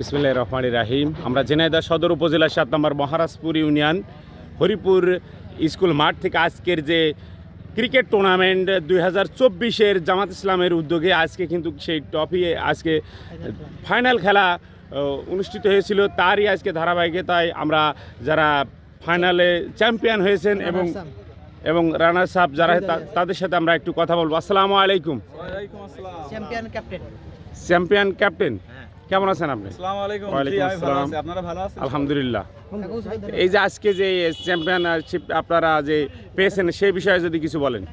বিসমিল্লাহ রহমান রাহিম। আমরা জেনাইদা সদর উপজেলার সাত নম্বর মহারাজপুর ইউনিয়ন হরিপুর স্কুল মাঠ থেকে আজকের যে ক্রিকেট টুর্নামেন্ট দুই হাজার চব্বিশের জামাত ইসলামের উদ্যোগে আজকে কিন্তু সেই ট্রফি আজকে ফাইনাল খেলা অনুষ্ঠিত হয়েছিল। তারই আজকে ধারাবাহিকতায় আমরা যারা ফাইনালে চ্যাম্পিয়ন হয়েছেন এবং এবং রানার্স আপ যারা তাদের সাথে আমরা একটু কথা বলব। আসসালামু আলাইকুম। চ্যাম্পিয়ন ক্যাপ্টেন চ্যাম্পিয়ন ক্যাপ্টেন কেমন আছেন আপনি? আলহামদুলিল্লাহ। এই যে আজকে যে চ্যাম্পিয়নশিপ আপনারা যে পেয়েছেন সেই বিষয়ে যদি কিছু বলেন।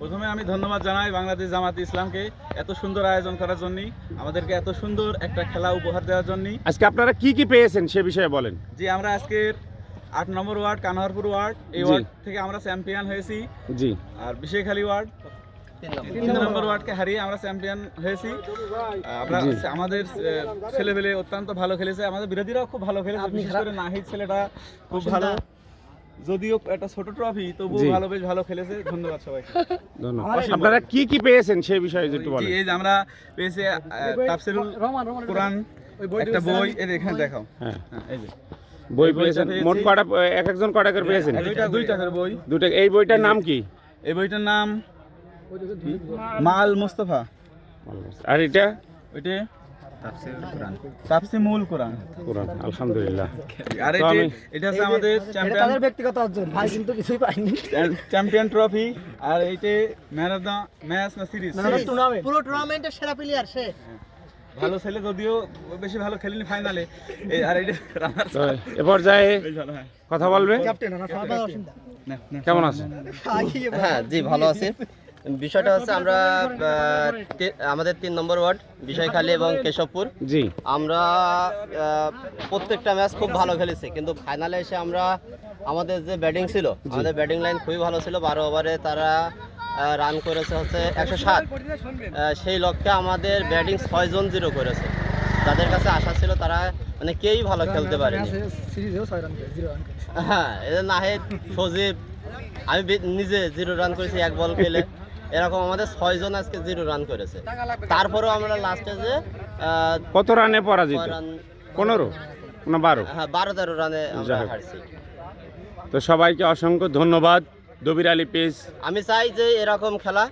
প্রথমে আমি ধন্যবাদ জানাই বাংলাদেশ জামাত ইসলামকে এত সুন্দর আয়োজন করার জন্য আমাদেরকে এত সুন্দর একটা খেলা উপহার দেওয়ার জন্য আজকে আপনারা কি কি পেয়েছেন সে বিষয়ে বলেন। যে আমরা আজকের আট নম্বর ওয়ার্ড কানহারপুর ওয়ার্ড এই ওয়ার্ড থেকে আমরা চ্যাম্পিয়ন হয়েছি। জি। আর বিশেখালী ওয়ার্ড তিন নম্বর। ওয়ার্ডকে হারিয়ে আমরা চ্যাম্পিয়ন হয়েছি। আমরা। আমাদের ছেলেপেলে অত্যন্ত ভালো খেলেছে। আমাদের বিরোধীরাও খুব ভালো খেলেছে। বিশেষ করে নাহিদ ছেলেটা খুব ভালো। যদিও একটা ছোট ট্রফি তবুও জি। ভালো বেশ ভালো খেলেছে। ধন্যবাদ সবাইকে। আপনারা কি কি পেয়েছেন সেই বিষয়ে একটু বলেন? এই যে আমরা পেয়েছি তাফসিরুল কোরআন একটা বই এই যে এখানে দেখাও। হ্যাঁ। হ্যাঁ, এই যে। বই পেয়েছেন? মোট কটা এক একজন কটা করে পেয়েছেন? দুইটা দুইটা করে বই। দুইটা এই বইটার নাম কি? এই বইটার নাম মাল মুস্তফা। আর এটা? ওইটা তাফসিমুল কোরআন। কোরআন। আলহামদুলিল্লাহ। আর এটা এটা হচ্ছে আমাদের চ্যাম্পিয়ন তাদের ব্যক্তিগত অর্জন। ভাই কিন্তু কিছুই পাইনি চ্যাম্পিয়ন ট্রফি আর এইটা ম্যান অফ দ্য ম্যাচ না সিরিজ। টুর্নামেন্ট পুরো টুর্নামেন্টের সেরা প্লেয়ার সে। ভালো ছেলে যদিও বেশি ভালো খেলেনি ফাইনালে আর এ পর্যায়ে কথা বলবে? ক্যাপ্টেন। কেমন আছেন? হ্যাঁ জি ভালো আছি। বিষয়টা হচ্ছে আমরা আমাদের তিন নম্বর ওয়ার্ড বিষয়খালী এবং কেশবপুর। জি। আমরা প্রত্যেকটা ম্যাচ খুব ভালো খেলেছি কিন্তু ফাইনালে এসে আমরা আমাদের যে ব্যাটিং ছিল আমাদের ব্যাটিং লাইন খুবই ভালো ছিল বারো ওভারে তারা রান করেছে হচ্ছে একশো সাত। সেই লক্ষ্যে আমাদের ব্যাটিং ছয় জন জিরো করেছে। তাদের কাছে আশা ছিল তারা মানে কেউই ভালো খেলতে করে হ্যাঁ এদের নাহিদ সজীব আমি নিজে জিরো রান করেছি এক বল খেলে। এরকম আমাদের ছয়জন আজকে জিরো রান করেছে। তারপরেও আমরা লাস্টে যে কত রানে পরাজিত? রান পনেরো? না বারো? হ্যাঁ বারো তেরো রানে আমরা হারছি। তো সবাইকে অসংখ্য ধন্যবাদ। দবির আলী পেজ আমি চাই যে এরকম খেলা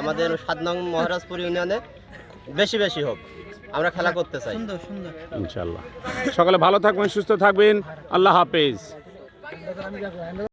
আমাদের সাত নং মহারাজপুর ইউনিয়নে বেশি বেশি হোক। আমরা খেলা করতে চাই। সুন্দর সুন্দর। ইনশাল্লাহ সকালে ভালো থাকবেন সুস্থ থাকবেন। আল্লাহ হাফেজ।